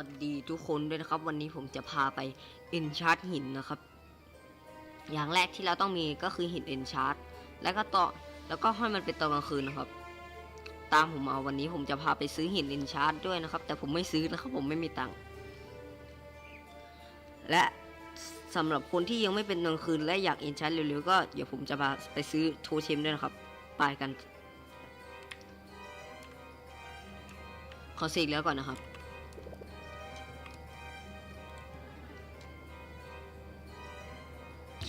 สวัสดีทุกคนด้วยนะครับ วันนี้ผมจะพาไปเอนชาร์ตหินนะครับ อย่างแรกที่เราต้องมีก็คือหินเอนชาร์ตแล้วก็ต่อแล้วก็ให้มันเป็นตอนกลางคืนนะครับ ตามผมมาวันนี้ผมจะพาไปซื้อหินเอนชาร์ตด้วยนะครับ แต่ผมไม่ซื้อนะครับผมไม่มีตังค์และสำหรับคนที่ยังไม่เป็นกลางคืนและอยากเอนชาร์ตเร็วๆก็เดี๋ยวผมจะพาไปซื้อโทเทมด้วยนะครับไปกันขอเสกแล้วก่อนนะครับ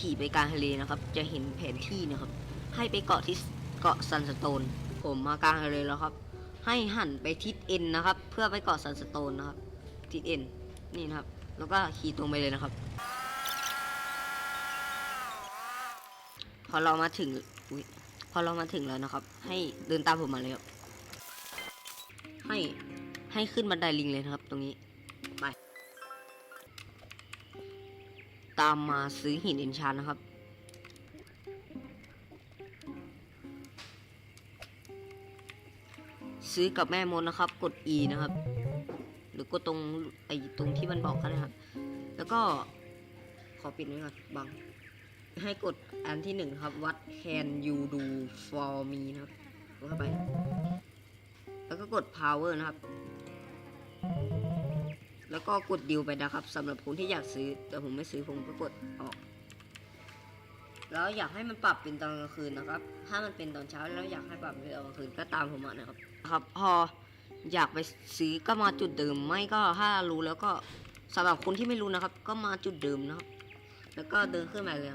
ขี่ไปกลางทะเลนะครับ จะเห็นแผนที่นะครับ ให้ไปเกาะที่เกาะซันสโตน ผมมากลางทะเลแล้วครับ ให้หันไปทิศเอ็นนะครับ เพื่อไปเกาะซันสโตนนะครับ ทิศเอ็นนี่นะครับ แล้วก็ขี่ตรงไปเลยนะครับ พอเรามาถึงอุ๊ยพอเรามาถึงแล้วนะครับ ให้เดินตามผมมาเลยครับ ให้ให้ขึ้นบันไดลิงเลยนะครับ ตรงนี้ ตามมาซื้อหินเอนชานนะครับ ซื้อกับแม่มดนะครับ กด E นะครับ หรือกดตรงไอ้ตรงที่มันบอกกันนะครับ แล้วก็ขอปิดไว้ก่อนบัง ให้กดอันที่หนึ่งครับ What can you do for me นะครับกดเข้าไป แล้วก็กด power นะครับ แล้วก็กดดิวไปนะครับสำหรับคนที่อยากซื้อ แต่ผมไม่ซื้อผมก็กดออก แล้วอยากให้มันปรับเป็นตอนกลางคืนนะครับ ถ้ามันเป็นตอนเช้าแล้วอยากให้ปรับเป็นตอนกลางคืนก็ตามผมมานะครับ ครับพออยากไปซื้อก็มาจุดเดิมไม่ก็ถ้ารู้แล้วก็สำหรับคนที่ไม่รู้นะครับ ก็มาจุดเดิมนะครับ แล้วก็เดินขึ้นมาเลย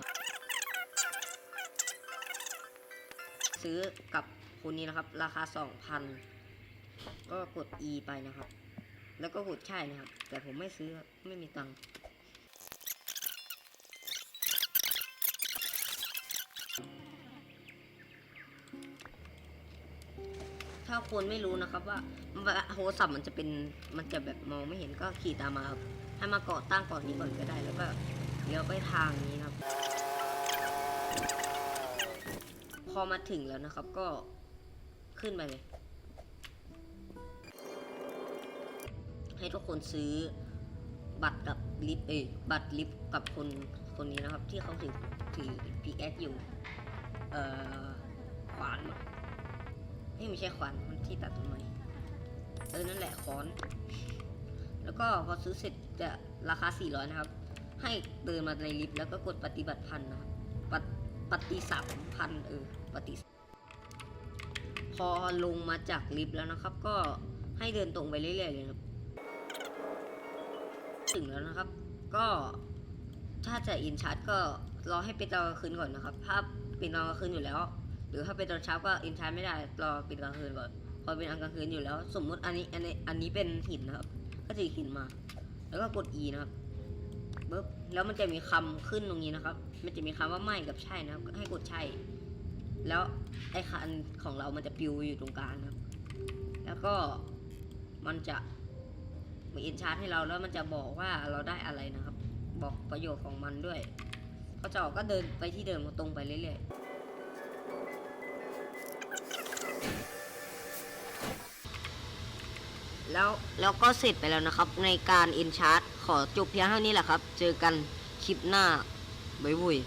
ซื้อกับคนนี้นะครับ ราคา 2,000 ก็กด E ไปนะครับ แล้วก็กดใช่นะครับ แต่ผมไม่ซื้อไม่มีตังค์ถ้าคนไม่รู้นะครับว่าโทรศัพท์มันจะเป็นมันจะแบบมองไม่เห็นก็ขี่ตามมาครับให้มาเกาะตั้งก่อนนี้ก่อนก็ได้แล้วก็เลี้ยวไปทางนี้ครับ พอมาถึงแล้วนะครับก็ขึ้นไปเลย ให้ทุกคนซื้อบัตรกับลิฟต์เอยบัตรลิฟต์กับคนคนนี้นะครับ ที่เขาถือถือพีแออยู่เอ่อขวานมั้งเฮ้ยไม่ใช่ขวานมันที่ตัดต้นไม้เออนั่นแหละค้อน แล้วก็พอซื้อเสร็จจะราคา 400 นะครับ ให้เดินมาในลิฟต์แล้วก็กดปฏิบัติพันนะปฏิปฏิสามพันเออปฏิพอลงมาจากลิฟต์แล้วนะครับ ก็ให้เดินตรงไปเรื่อยๆเลยครับ ถึงแล้วนะครับ ก็ถ้าจะอินชาร์จก็รอให้เป็นตอนกลางคืนก่อนนะครับ ถ้าเป็นตอนกลางคืนอยู่แล้ว หรือถ้าเป็นตอนเช้าก็อินชาร์จไม่ได้ รอเป็นกลางคืนก่อน พอเป็นกลางคืนอยู่แล้ว สมมุติอันนี้อันนี้อันนี้เป็นหินนะครับ ก็จะหินมา แล้วก็กด E นะครับปึ๊บแล้วมันจะมีคำขึ้นตรงนี้นะครับ มันจะมีคำว่าไม่กับใช่นะครับ ให้กดใช่ แล้วไอ้คันของเรามันจะปิวอยู่ตรงกลางนะครับ แล้วก็มันจะ มีอินชาร์ตให้เราแล้วมันจะบอกว่าเราได้อะไรนะครับ บอกประโยชน์ของมันด้วยพอจะออกก็เดินไปที่เดิมตรงไปเรื่อยๆแล้วแล้วก็เสร็จไปแล้วนะครับ ในการอินชาร์ตขอจบเพียงเท่านี้แหละครับ เจอกันคลิปหน้าบ๊ายบาย